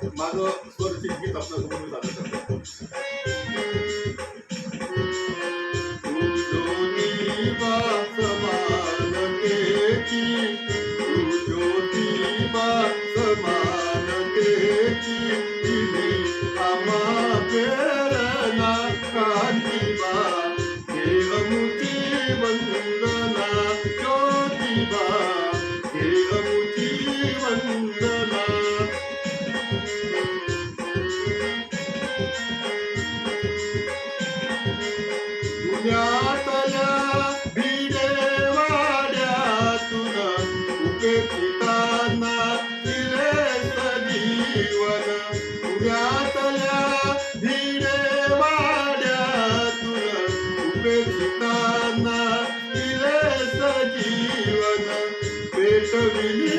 माझं स्वरचित गीत आपल्यासमोर मी सादर करतो पुण्यातल्या भिडेवाड्यातून उपेक्षितांना दिले सजीवन. पुण्यातल्या भिडेवाड्यातून उपेक्षितांना दिले सजीवन. पेटविली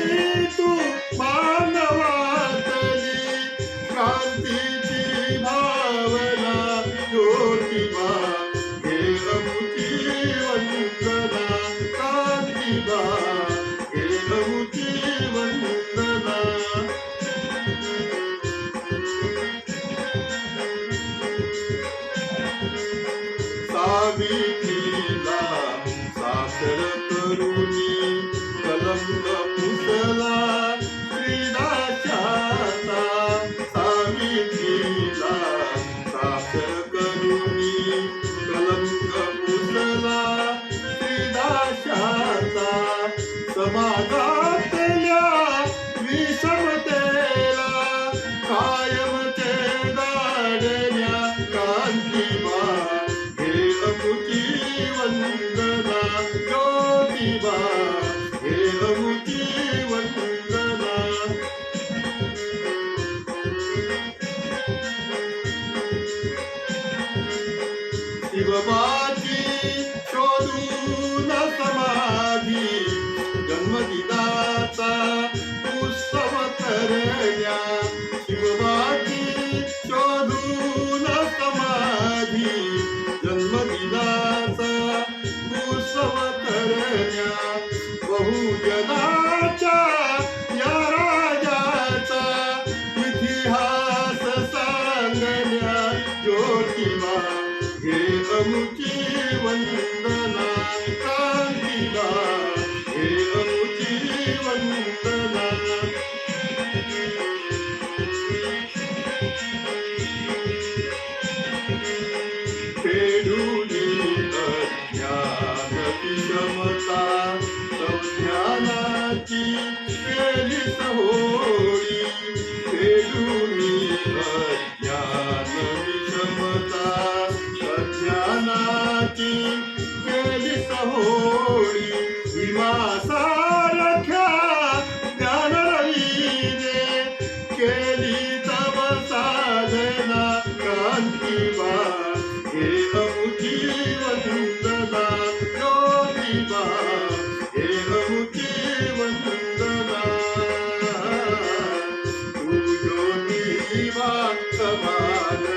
Sabit ilan शिवबाची शोधून समाधी. जन्मदिनाचा उत्सव करण्या शिवबाची शोधून समाधी. जन्मदिनाचा उत्सव करण्या बहुजनाच्या या राजाचा इतिहास सांगण्या முகமுக்கே வந்து Come on.